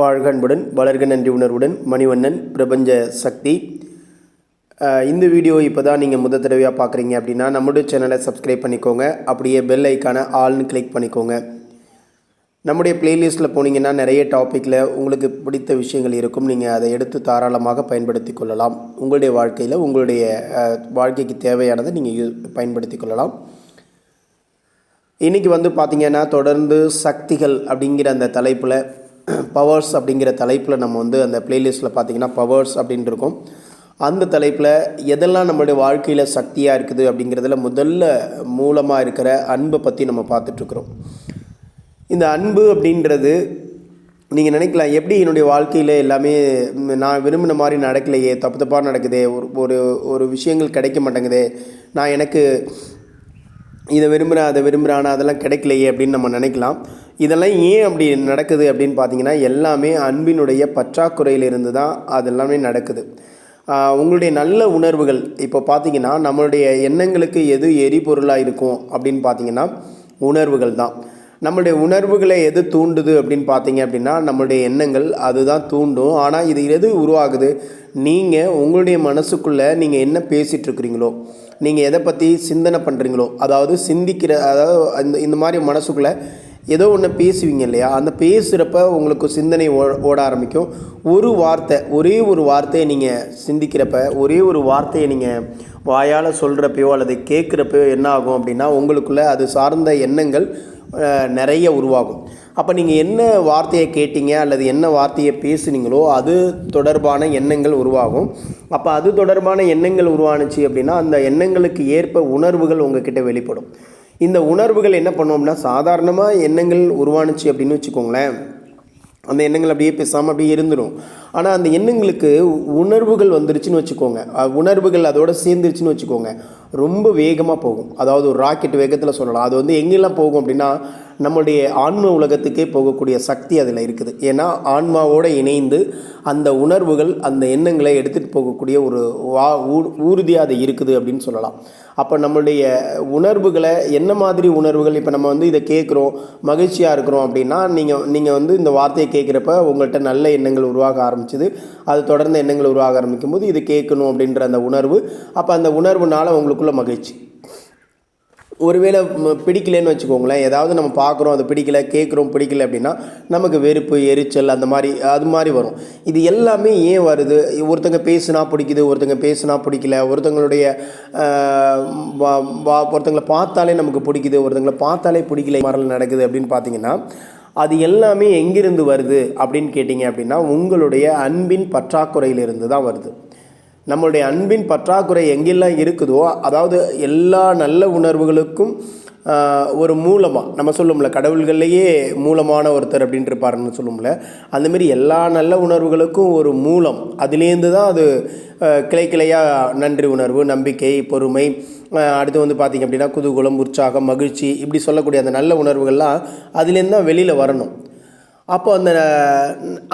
வாழ்கன்புடன் வளர்க நன்றி உணர்வுடன் மணிவண்ணன் பிரபஞ்ச சக்தி. இந்த வீடியோ இப்போ தான் நீங்கள் முத தடவையாக பார்க்குறீங்க அப்படின்னா நம்முடைய சேனலை சப்ஸ்கிரைப் பண்ணிக்கோங்க. அப்படியே பெல் ஐக்கான ஆல்னு கிளிக் பண்ணிக்கோங்க. நம்முடைய பிளேலிஸ்ட்டில் போனீங்கன்னா நிறைய டாப்பிக்கில் உங்களுக்கு பிடித்த விஷயங்கள் இருக்கும். நீங்கள் அதை எடுத்து தாராளமாக பயன்படுத்தி கொள்ளலாம். உங்களுடைய வாழ்க்கையில் உங்களுடைய வாழ்க்கைக்கு தேவையானதை நீங்கள் யூ பயன்படுத்தி கொள்ளலாம். இன்றைக்கி வந்து பார்த்திங்கன்னா தொடர்ந்து சக்திகள் அப்படிங்கிற அந்த தலைப்பில் பவர்ஸ் அப்படிங்கிற தலைப்பில் நம்ம வந்து அந்த ப்ளேலிஸ்ட்டில் பார்த்தீங்கன்னா பவர்ஸ் அப்படின்ட்டு இருக்கும். அந்த தலைப்பில் எதெல்லாம் நம்மளுடைய வாழ்க்கையில் சக்தியாக இருக்குது அப்படிங்கிறதுல முதல்ல மூலமாக இருக்கிற அன்பை பற்றி நம்ம பார்த்துட்ருக்குறோம் இந்த அன்பு அப்படின்றது நீங்கள் நினைக்கலாம் எப்படி என்னுடைய வாழ்க்கையில் எல்லாமே நான் விரும்பின மாதிரி நடக்கலையே தப்பு தப்பாக நடக்குதே ஒரு ஒரு ஒரு விஷயங்கள் கிடைக்க மாட்டேங்குதே நான் எனக்கு இதை விரும்புகிறேன் அதை விரும்புகிறேன் ஆனால் அதெல்லாம் கிடைக்கலையே அப்படின்னு நம்ம நினைக்கலாம். இதெல்லாம் ஏன் அப்படி நடக்குது அப்படின்னு பார்த்தீங்கன்னா எல்லாமே அன்பினுடைய பற்றாக்குறையிலிருந்து தான் அது எல்லாமே நடக்குது உங்களுடைய நல்ல உணர்வுகள் இப்போ பார்த்தீங்கன்னா நம்மளுடைய எண்ணங்களுக்கு எது எரிபொருளாக இருக்கும் அப்படின்னு பார்த்தீங்கன்னா உணர்வுகள் தான். நம்மளுடைய உணர்வுகளை எது தூண்டுது அப்படின்னு பார்த்தீங்க அப்படின்னா நம்மளுடைய எண்ணங்கள் அதுதான் தூண்டும். ஆனால் இது எது உருவாகுது? நீங்கள் உங்களுடைய மனசுக்குள்ளே நீங்கள் என்ன பேசிகிட்டு இருக்கிறீங்களோ நீங்கள் எதை பற்றி சிந்தனை பண்ணுறீங்களோ அதாவது சிந்திக்கிற அதாவது இந்த இந்த மாதிரி மனசுக்குள்ளே ஏதோ ஒன்று பேசுவீங்க இல்லையா? அந்த பேசுகிறப்ப உங்களுக்கு சிந்தனை ஓ ஓட ஆரம்பிக்கும். ஒரு வார்த்தை ஒரே ஒரு வார்த்தையை நீங்கள் சிந்திக்கிறப்ப ஒரே ஒரு வார்த்தையை நீங்கள் வாயால் சொல்கிறப்பையோ அல்லது கேட்குறப்பையோ என்ன ஆகும் அப்படின்னா உங்களுக்குள்ள அது சார்ந்த எண்ணங்கள் நிறைய உருவாகும். அப்போ நீங்கள் என்ன வார்த்தையை கேட்டீங்க அல்லது என்ன வார்த்தையை பேசுனீங்களோ அது தொடர்பான எண்ணங்கள் உருவாகும். அப்போ அது தொடர்பான எண்ணங்கள் உருவானுச்சு அப்படின்னா அந்த எண்ணங்களுக்கு ஏற்ப உணர்வுகள் உங்ககிட்ட வெளிப்படும். இந்த உணர்வுகள் என்ன பண்ணோம்னா சாதாரணமாக எண்ணங்கள் உருவானுச்சு அப்படின்னு வச்சுக்கோங்களேன். அந்த எண்ணங்கள் அப்படியே பேசாமல் அப்படியே இருந்துடும் ஆனால் அந்த எண்ணங்களுக்கு உணர்வுகள் வந்துருச்சுன்னு வச்சுக்கோங்க. உணர்வுகள் அதோடு சேர்ந்துருச்சுன்னு வச்சுக்கோங்க. ரொம்ப வேகமாக போகும். அதாவது ஒரு ராக்கெட் வேகத்தில் சொல்லலாம். அது வந்து எங்கெல்லாம் போகும் அப்படின்னா நம்மளுடைய ஆன்ம உலகத்துக்கே போகக்கூடிய சக்தி அதில் இருக்குது. ஏன்னா ஆன்மாவோடு இணைந்து அந்த உணர்வுகள் அந்த எண்ணங்களை எடுத்துகிட்டு போகக்கூடிய ஒரு வா ஊர்தியாக அது இருக்குது அப்படின்னு சொல்லலாம். அப்போ நம்மளுடைய உணர்வுகளை என்ன மாதிரி உணர்வுகள் இப்போ நம்ம வந்து இதை கேட்குறோம் மகிழ்ச்சியாக இருக்கிறோம் அப்படின்னா நீங்கள் நீங்கள் வந்து இந்த வார்த்தையை கேட்குறப்ப உங்கள்கிட்ட நல்ல எண்ணங்கள் உருவாக ஆரம்பிச்சுது. அது தொடர்ந்து எண்ணங்கள் உருவாக ஆரம்பிக்கும் போது இது கேட்கணும் அப்படின்ற அந்த உணர்வு. அப்போ அந்த உணர்வுனால உங்களுக்குள்ள மகிழ்ச்சி. ஒருவேளை பிடிக்கலன்னு வச்சுக்கோங்களேன். ஏதாவது நம்ம பார்க்குறோம் அது பிடிக்கல கேட்குறோம் பிடிக்கல அப்படின்னா நமக்கு வெறுப்பு எரிச்சல் அந்த மாதிரி அது மாதிரி வரும். இது எல்லாமே ஏன் வருது? ஒருத்தங்க பேசுனா பிடிக்குது ஒருத்தங்க பேசுனா பிடிக்கல ஒருத்தங்களுடைய ஒருத்தங்களை பார்த்தாலே நமக்கு பிடிக்குது ஒருத்தங்களை பார்த்தாலே பிடிக்கல மரல் நடக்குது அப்படின்னு பார்த்தீங்கன்னா அது எல்லாமே எங்கிருந்து வருது அப்படின்னு கேட்டிங்க அப்படின்னா உங்களுடைய அன்பின் பற்றாக்குறையிலிருந்து தான் வருது. நம்மளுடைய அன்பின் பற்றாக்குறை எங்கெல்லாம் இருக்குதோ அதாவது எல்லா நல்ல உணர்வுகளுக்கும் ஒரு மூலமாக நம்ம சொல்லும்ல கடவுள்கள்லேயே மூலமான ஒருத்தர் அப்படின்ட்டு இருப்பாருன்னு சொல்லும்ல அந்தமாரி எல்லா நல்ல உணர்வுகளுக்கும் ஒரு மூலம் அதுலேருந்து தான் அது கிளை கிளையாக நன்றி உணர்வு நம்பிக்கை பொறுமை அடுத்து வந்து பார்த்திங்க அப்படின்னா குதூகுலம் உற்சாகம் மகிழ்ச்சி இப்படி சொல்லக்கூடிய அந்த நல்ல உணர்வுகள்லாம் அதுலேருந்து தான் வெளியில் வரணும். அப்போ அந்த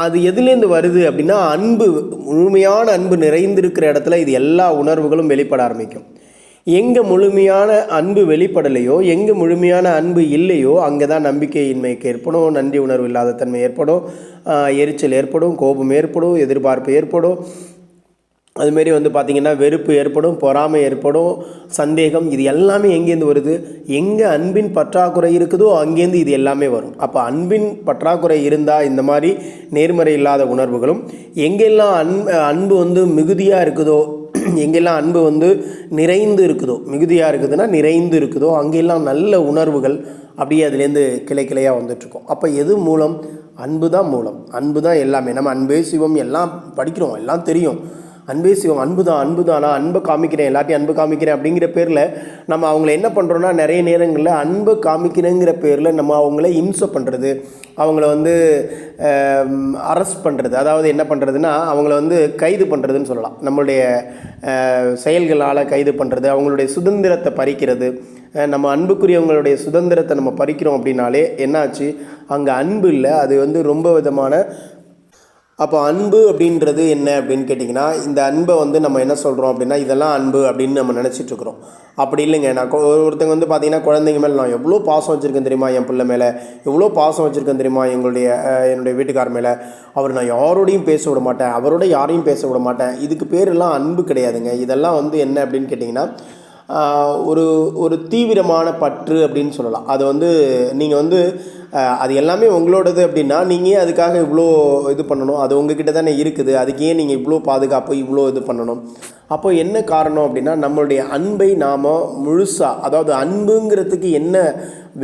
அது எதுலேருந்து வருது அப்படின்னா அன்பு முழுமையான அன்பு நிறைந்திருக்கிற இடத்துல இது எல்லா உணர்வுகளும் வெளிப்பட ஆரம்பிக்கும். எங்கே முழுமையான அன்பு வெளிப்படலையோ எங்கே முழுமையான அன்பு இல்லையோ அங்கே தான் நம்பிக்கையின்மைக்கு ஏற்படும் நன்றி உணர்வு இல்லாத தன்மை ஏற்படும் எரிச்சல் ஏற்படும் கோபம் ஏற்படும் எதிர்பார்ப்பு ஏற்படும். அதுமாரி வந்து பார்த்திங்கன்னா வெறுப்பு ஏற்படும் பொறாமை ஏற்படும் சந்தேகம் இது எல்லாமே எங்கேருந்து வருது? எங்கே அன்பின் பற்றாக்குறை இருக்குதோ அங்கேருந்து இது எல்லாமே வரும். அப்போ அன்பின் பற்றாக்குறை இருந்தால் இந்த மாதிரி நேர்மறை இல்லாத உணர்வுகளும் எங்கெல்லாம் அன்பு அன்பு வந்து மிகுதியாக இருக்குதோ எங்கெல்லாம் அன்பு வந்து நிறைந்து இருக்குதோ மிகுதியாக இருக்குதுன்னா நிறைந்து இருக்குதோ அங்கெல்லாம் நல்ல உணர்வுகள் அப்படியே அதுலேருந்து கிளை கிளையாக வந்துட்டுருக்கோம். அப்போ எது மூலம்? அன்பு தான் மூலம். அன்பு தான் எல்லாமே. நம்ம அன்பே சிவம் எல்லாம் படிக்கிறோம் எல்லாம் தெரியும். அன்பே சிவம் அன்பு தான் அன்பு தான் நான் அன்பை காமிக்கிறேன் எல்லாத்தையும் அன்பு காமிக்கிறேன் அப்படிங்கிற பேரில் நம்ம அவங்கள என்ன பண்ணுறோன்னா நிறைய நேரங்களில் அன்பை காமிக்கிறேங்கிற பேரில் நம்ம அவங்கள இம்சை பண்ணுறது அவங்கள வந்து அரெஸ்ட் பண்ணுறது அதாவது என்ன பண்ணுறதுன்னா அவங்கள வந்து கைது பண்ணுறதுன்னு சொல்லலாம். நம்மளுடைய செயல்களால் கைது பண்ணுறது அவங்களுடைய சுதந்திரத்தை பறிக்கிறது நம்ம அன்புக்குரியவங்களுடைய சுதந்திரத்தை நம்ம பறிக்கிறோம் அப்படின்னாலே என்னாச்சு? அங்கே அன்பு இல்லை. அது வந்து ரொம்ப விதமான அப்போ அன்பு அப்படின்றது என்ன அப்படின்னு கேட்டிங்கன்னா இந்த அன்பை வந்து நம்ம என்ன சொல்கிறோம் அப்படின்னா இதெல்லாம் அன்பு அப்படின்னு நம்ம நினச்சிட்ருக்குறோம் அப்படி இல்லைங்க. நான் ஒருத்தங்க வந்து பார்த்தீங்கன்னா குழந்தைங்க மேலே நான் எவ்வளோ பாசம் வச்சுருக்கேன் தெரியுமா என் பிள்ளை மேலே? எவ்வளோ பாசம் வச்சுருக்கேன் தெரியுமா எங்களுடைய என்னுடைய வீட்டுக்கார் மேலே? அவர் நான் யாரோடையும் பேச விட மாட்டேன். அவரோட யாரையும் பேச விட மாட்டேன். இதுக்கு பேரெல்லாம் அன்பு கிடையாதுங்க. இதெல்லாம் வந்து என்ன அப்படின்னு கேட்டிங்கன்னா ஒரு ஒரு தீவிரமான பற்று அப்படின்னு சொல்லலாம். அது வந்து நீங்கள் வந்து அது எல்லாமே உங்களோடது அப்படின்னா நீங்கள் ஏன் அதுக்காக இவ்வளோ இது பண்ணணும்? அது உங்ககிட்ட தானே இருக்குது. அதுக்கு ஏன் நீங்கள் இவ்வளோ பாதுகாப்பு இவ்வளோ இது பண்ணணும்? அப்போ என்ன காரணம் அப்படின்னா நம்மளுடைய அன்பை நாம் முழுசாக அதாவது அன்புங்கிறதுக்கு என்ன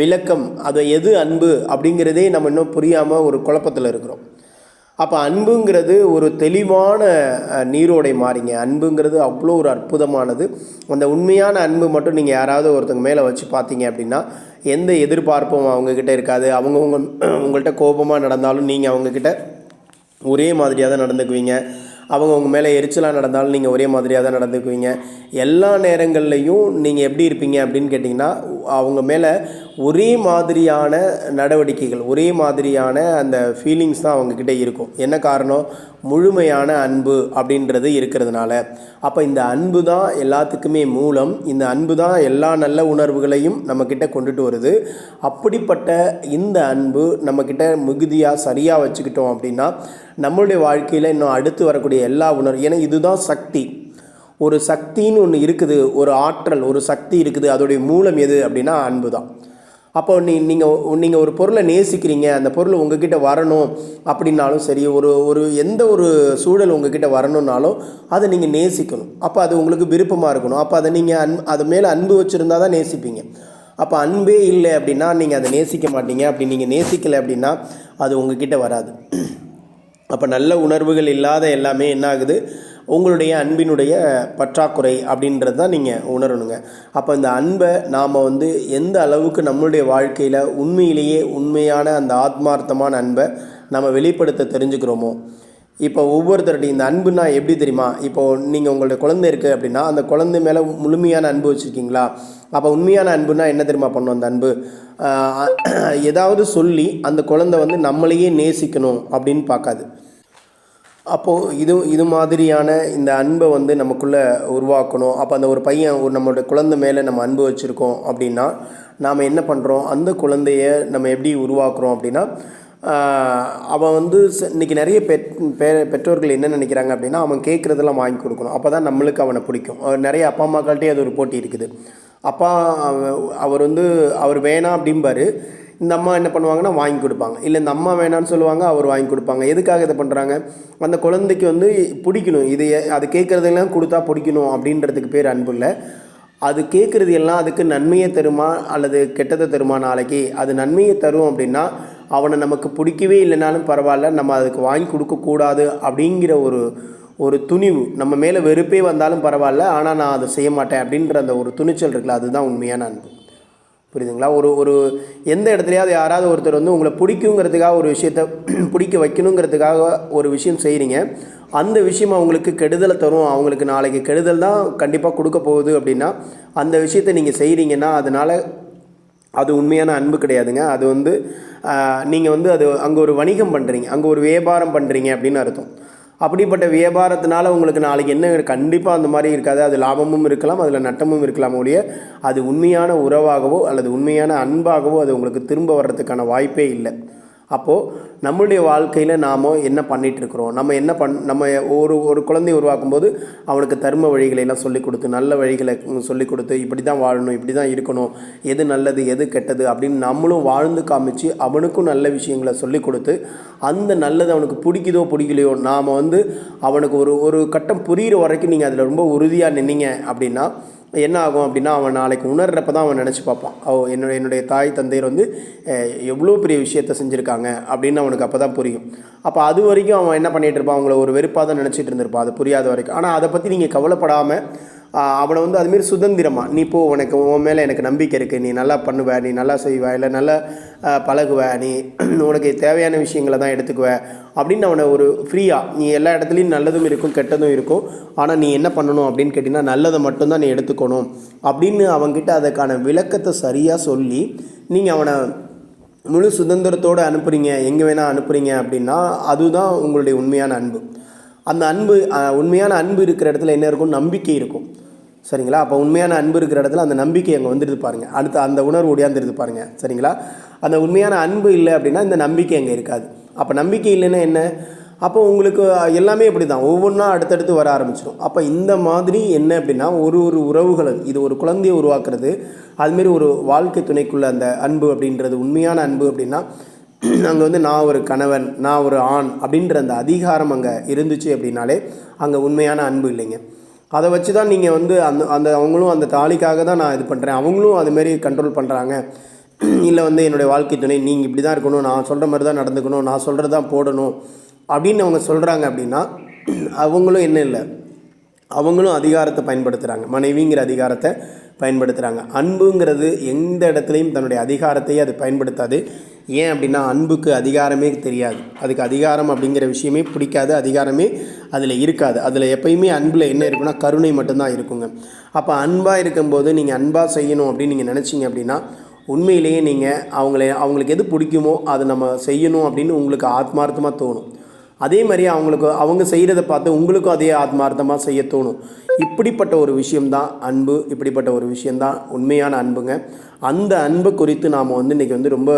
விளக்கம் அது எது அன்பு அப்படிங்கிறதே நம்ம இன்னும் புரியாமல் ஒரு குழப்பத்தில் இருக்கிறோம். அப்போ அன்புங்கிறது ஒரு தெளிவான நீரோடை மாறிங்க. அன்புங்கிறது அவ்வளோ ஒரு அற்புதமானது. அந்த உண்மையான அன்பு மட்டும் நீங்கள் யாராவது ஒருத்தங்க மேலே வச்சு பார்த்தீங்க அப்படின்னா எந்த எதிர்பார்ப்பும் அவங்கக்கிட்ட இருக்காது. அவங்க உங்க உங்கள்கிட்ட கோபமாக நடந்தாலும் நீங்கள் அவங்கக்கிட்ட ஒரே மாதிரியாக தான் நடந்துக்குவீங்க. அவங்க உங்கள் மேலே எரிச்சலாக நடந்தாலும் நீங்கள் ஒரே மாதிரியாக தான் நடந்துக்குவீங்க. எல்லா நேரங்கள்லையும் நீங்கள் எப்படி இருப்பீங்க அப்படின்னு கேட்டிங்கன்னா அவங்க மேலே ஒரே மாதிரியான நடவடிக்கைகள் ஒரே மாதிரியான அந்த ஃபீலிங்ஸ் தான் அவங்கக்கிட்ட இருக்கும். என்ன காரணம்? முழுமையான அன்பு அப்படின்றது இருக்கிறதுனால. அப்போ இந்த அன்பு தான் எல்லாத்துக்குமே மூலம் இந்த அன்பு தான் எல்லா நல்ல உணர்வுகளையும் நம்மக்கிட்ட கொண்டுட்டு வருது. அப்படிப்பட்ட இந்த அன்பு நம்மக்கிட்ட மிகுதியாக சரியாக வச்சுக்கிட்டோம் அப்படின்னா நம்மளுடைய வாழ்க்கையில் இன்னும் அடுத்து வரக்கூடிய எல்லா உணர்வு ஏன்னா இதுதான் சக்தி. ஒரு சக்தின்னு ஒன்று இருக்குது ஒரு ஆற்றல் ஒரு சக்தி இருக்குது அதோடைய மூலம் எது அப்படின்னா அன்பு தான். அப்போ நீ நீங்கள் நீங்கள் ஒரு பொருளை நேசிக்கிறீங்க அந்த பொருள் உங்ககிட்ட வரணும் அப்படின்னாலும் சரி ஒரு ஒரு எந்த ஒரு சூழல் உங்ககிட்ட வரணும்னாலும் அதை நீங்கள் நேசிக்கணும். அப்போ அது உங்களுக்கு விருப்பமாக இருக்கணும். அப்போ அதை நீங்கள் அன் அது மேலே அன்பு வச்சுருந்தா தான் நேசிப்பீங்க. அப்போ அன்பே இல்லை அப்படின்னா நீங்கள் அதை நேசிக்க மாட்டீங்க. அப்படி நீங்கள் நேசிக்கலை அப்படின்னா அது உங்ககிட்ட வராது. அப்போ நல்ல உணர்வுகள் இல்லாத எல்லாமே என்ன ஆகுது உங்களுடைய அன்பினுடைய பற்றாக்குறை அப்படின்றது தான் நீங்கள் உணரணுங்க. அப்போ இந்த அன்பை நாம் வந்து எந்த அளவுக்கு நம்மளுடைய வாழ்க்கையில் உண்மையிலேயே உண்மையான அந்த ஆத்மார்த்தமான அன்பை நம்ம வெளிப்படுத்த தெரிஞ்சுக்கிறோமோ இப்போ ஒவ்வொருத்தருடைய இந்த அன்புனா எப்படி தெரியுமா? இப்போ நீங்கள் உங்களுடைய குழந்தை இருக்குது அப்படின்னா அந்த குழந்தை மேலே முழுமையான அன்பு வச்சுருக்கீங்களா? அப்போ உண்மையான அன்புனா என்ன தெரியுமா பண்ணும் அந்த அன்பு? ஏதாவது சொல்லி அந்த குழந்தை வந்து நம்மளையே நேசிக்கணும் அப்படின்னு பார்க்காது. அப்போது இது இது மாதிரியான இந்த அன்பை வந்து நமக்குள்ளே உருவாக்கணும். அப்போ அந்த ஒரு பையன் ஒரு நம்மளோட குழந்தை மேலே நம்ம அன்பு வச்சுருக்கோம் அப்படின்னா நாம் என்ன பண்ணுறோம் அந்த குழந்தைய நம்ம எப்படி உருவாக்குறோம் அப்படின்னா அவன் வந்து ச- இன்னைக்கு நிறைய பெற் பெ- பெற்றோர்கள் என்ன நினைக்கிறாங்க அப்படின்னா அவன் கேட்குறதெல்லாம் வாங்கி கொடுக்கணும். அப்போ தான் நம்மளுக்கு அவனை பிடிக்கும். நிறைய அப்பா அம்மாக்கள்கிட்டே அது ஒரு போட்டி இருக்குது. அப்பா அவர் வந்து அவர் வேணாம் அப்படிம்பாரு. இந்த அம்மா என்ன பண்ணுவாங்கன்னா வாங்கி கொடுப்பாங்க. இல்லை இந்த அம்மா வேணான்னு சொல்லுவாங்க அவர் வாங்கி கொடுப்பாங்க. எதுக்காக இதை பண்ணுறாங்க அந்த குழந்தைக்கு வந்து பிடிக்கணும். இது அது கேட்குறதெல்லாம் கொடுத்தா பிடிக்கணும் அப்படின்றதுக்கு பேர் அன்பு இல்லை. அது கேட்குறது எல்லாம் அதுக்கு நன்மையை தருமா அல்லது கெட்டதை தருமா நாளைக்கு? அது நன்மையை தரும் அப்படின்னா அவனை நமக்கு பிடிக்கவே இல்லைனாலும் பரவாயில்ல நம்ம அதுக்கு வாங்கி கொடுக்கக்கூடாது அப்படிங்கிற ஒரு ஒரு துணிவு. நம்ம மேலே வெறுப்பே வந்தாலும் பரவாயில்ல ஆனால் நான் அதை செய்ய மாட்டேன் அப்படின்ற அந்த ஒரு துணிச்சல் இருக்குல்ல அதுதான் உண்மையான அன்பு. புரியுதுங்களா? ஒரு ஒரு எந்த இடத்துலையாவது யாராவது ஒருத்தர் வந்து உங்களை பிடிக்குங்கிறதுக்காக ஒரு விஷயத்த பிடிக்க வைக்கணுங்கிறதுக்காக ஒரு விஷயம் செய்கிறீங்க அந்த விஷயம் அவங்களுக்கு கெடுதலை தரும். அவங்களுக்கு நாளைக்கு கெடுதல் தான் கண்டிப்பாக கொடுக்க போகுது அப்படின்னா அந்த விஷயத்தை நீங்கள் செய்கிறீங்கன்னா அதனால் அது உண்மையான அன்பு கிடையாதுங்க. அது வந்து நீங்கள் வந்து அது அங்கே ஒரு வணிகம் பண்ணுறீங்க அங்கே ஒரு வியாபாரம் பண்ணுறீங்க அப்படின்னு அர்த்தம். அப்படிப்பட்ட வியாபாரத்தினால உங்களுக்கு நாளைக்கு என்ன கண்டிப்பாக அந்த மாதிரி இருக்காது. அது லாபமும் இருக்கலாம் அதில் நட்டமும் இருக்கலாம் ஒழிய அது உண்மையான உறவாகவோ அல்லது உண்மையான அன்பாகவோ அது உங்களுக்கு திரும்ப வர்றதுக்கான வாய்ப்பே இல்லை. அப்போது நம்மளுடைய வாழ்க்கையில் நாம் என்ன பண்ணிகிட்ருக்குறோம் நம்ம என்ன பண் நம்ம ஒரு ஒரு குழந்தையை உருவாக்கும் போது அவனுக்கு தர்ம வழிகளை எல்லாம் சொல்லிக் கொடுத்து நல்ல வழிகளை சொல்லிக் கொடுத்து இப்படி தான் வாழணும் இப்படி தான் இருக்கணும் எது நல்லது எது கெட்டது அப்படின்னு நம்மளும் வாழ்ந்து காமிச்சு அவனுக்கும் நல்ல விஷயங்களை சொல்லிக் கொடுத்து அந்த நல்லது அவனுக்கு பிடிக்குதோ பிடிக்கலையோ நாம் வந்து அவனுக்கு ஒரு ஒரு கட்டம் புரிகிற வரைக்கும் நீங்கள் அதில் ரொம்ப உறுதியாக நின்னீங்க அப்படின்னா என்ன ஆகும் அப்படின்னா அவன் நாளைக்கு உணர்றப்ப தான் அவன் நினச்சி பார்ப்பான். ஓ என்னுடைய என்னுடைய தாய் தந்தையர் வந்து எவ்வளோ பெரிய விஷயத்த செஞ்சுருக்காங்க அப்படின்னு அவனுக்கு அப்போ தான் புரியும். அப்போ அது வரைக்கும் அவன் என்ன பண்ணிகிட்டு இருப்பான்? அவங்கள ஒரு வெறுப்பாக தான் நினச்சிட்டு இருந்திருப்பான். அது புரியாத வரைக்கும். ஆனால் அதை பற்றி நீங்கள் கவலைப்படாமல் அவனை வந்து அதுமாரி சுதந்திரமாக நீ போ உனக்கு உன் மேலே எனக்கு நம்பிக்கை இருக்குது நீ நல்லா பண்ணுவ நீ நல்லா செய்வ இல்லை நல்லா பழகுவ நீ உனக்கு தேவையான விஷயங்களை தான் எடுத்துக்குவ. அப்படின்னு அவனை ஒரு ஃப்ரீயாக நீ எல்லா இடத்துலையும் நல்லதும் இருக்கும் கெட்டதும் இருக்கும். ஆனால் நீ என்ன பண்ணணும்? அப்படின்னு கேட்டிங்கன்னா நல்லதை மட்டும்தான் நீ எடுத்துக்கணும். அப்படின்னு அவங்ககிட்ட அதுக்கான விளக்கத்தை சரியாக சொல்லி நீங்கள் அவனை முழு சுதந்திரத்தோடு அனுப்புகிறீங்க எங்கே வேணால் அனுப்புகிறீங்க அப்படின்னா அதுதான் உங்களுடைய உண்மையான அன்பு. அந்த அன்பு உண்மையான அன்பு இருக்கிற இடத்துல என்ன இருக்கும்? நம்பிக்கை இருக்கும். சரிங்களா? அப்போ உண்மையான அன்பு இருக்கிற இடத்துல அந்த நம்பிக்கை அங்கே வந்துடுது பாருங்கள் அடுத்து அந்த உணர்வு ஒடியாந்துருது பாருங்கள் சரிங்களா? அந்த உண்மையான அன்பு இல்லை அப்படின்னா இந்த நம்பிக்கை அங்கே இருக்காது. அப்போ நம்பிக்கை இல்லைன்னா என்ன? அப்போ உங்களுக்கு எல்லாமே இப்படி தான் ஒவ்வொன்றா அடுத்தடுத்து வர ஆரம்பிச்சிடும் அப்போ இந்த மாதிரி என்ன அப்படின்னா ஒரு ஒரு உறவுகள் இது ஒரு குழந்தையை உருவாக்குறது அதுமாரி ஒரு வாழ்க்கை துணைக்குள்ள அந்த அன்பு அப்படின்றது உண்மையான அன்பு அப்படின்னா அங்கே வந்து நான் ஒரு கணவன் நான் ஒரு ஆண் அப்படின்ற அந்த அதிகாரம் அங்கே இருந்துச்சு அப்படின்னாலே அங்கே உண்மையான அன்பு இல்லைங்க. அதை வச்சு தான் நீங்கள் வந்து அந்த அந்த அவங்களும் அந்த தாலிக்காக தான் நான் இது பண்ணுறேன் அவங்களும் அதுமாரி கண்ட்ரோல் பண்ணுறாங்க இல்லை வந்து என்னுடைய வாழ்க்கை துணை நீங்கள் இப்படி தான் இருக்கணும் நான் சொல்கிற மாதிரி தான் நடந்துக்கணும் நான் சொல்கிறது தான் போடணும் அப்படின்னு அவங்க சொல்கிறாங்க அப்படின்னா அவங்களும் என்ன இல்லை அவங்களும் அதிகாரத்தை பயன்படுத்துகிறாங்க மனைவிங்கிற அதிகாரத்தை பயன்படுத்துகிறாங்க அன்புங்கிறது எந்த இடத்துலையும் தன்னுடைய அதிகாரத்தையே அது பயன்படுத்தாது. ஏன் அப்படின்னா அன்புக்கு அதிகாரமே தெரியாது. அதுக்கு அதிகாரம் அப்படிங்கிற விஷயமே பிடிக்காது அதிகாரமே அதில் இருக்காது. அதில் எப்பயுமே அன்பில் என்ன இருக்குன்னா கருணை மட்டும்தான் இருக்குங்க. அப்போ அன்பாக இருக்கும்போது நீங்கள் அன்பாக செய்யணும் அப்படின்னு நீங்கள் நினச்சிங்க அப்படின்னா உண்மையிலேயே நீங்கள் அவங்கள அவங்களுக்கு எது பிடிக்குமோ அதை நம்ம செய்யணும் அப்படின்னு உங்களுக்கு ஆத்மார்த்தமாக தோணும். அதே மாதிரி அவங்களுக்கு அவங்க செய்கிறத பார்த்து உங்களுக்கும் அதே ஆத்மார்த்தமாக செய்ய தோணும். இப்படிப்பட்ட ஒரு விஷயம்தான் அன்பு இப்படிப்பட்ட ஒரு விஷயம்தான் உண்மையான அன்புங்க. அந்த அன்பு குறித்து நாம் வந்து இன்றைக்கி வந்து ரொம்ப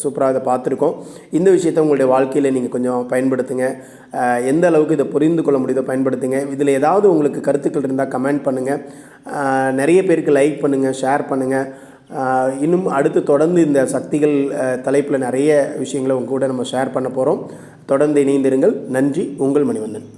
சூப்பராக இதை பார்த்துருக்கோம். இந்த விஷயத்தை உங்களுடைய வாழ்க்கையில் நீங்கள் கொஞ்சம் பயன்படுத்துங்க. எந்த அளவுக்கு இதை புரிந்து கொள்ள முடியுதோ பயன்படுத்துங்க. இதில் ஏதாவது உங்களுக்கு கருத்துக்கள் இருந்தால் கமெண்ட் பண்ணுங்கள் நிறைய பேருக்கு லைக் பண்ணுங்கள் ஷேர் பண்ணுங்கள் இன்னும் அடுத்து தொடர்ந்து இந்த சக்திகள் தலைப்பில் நிறைய விஷயங்களை உங்க கூட நம்ம ஷேர் பண்ண போகிறோம் தொடர்ந்து இணைந்திருங்கள். நன்றி. உங்கள் மணிவண்ணன்.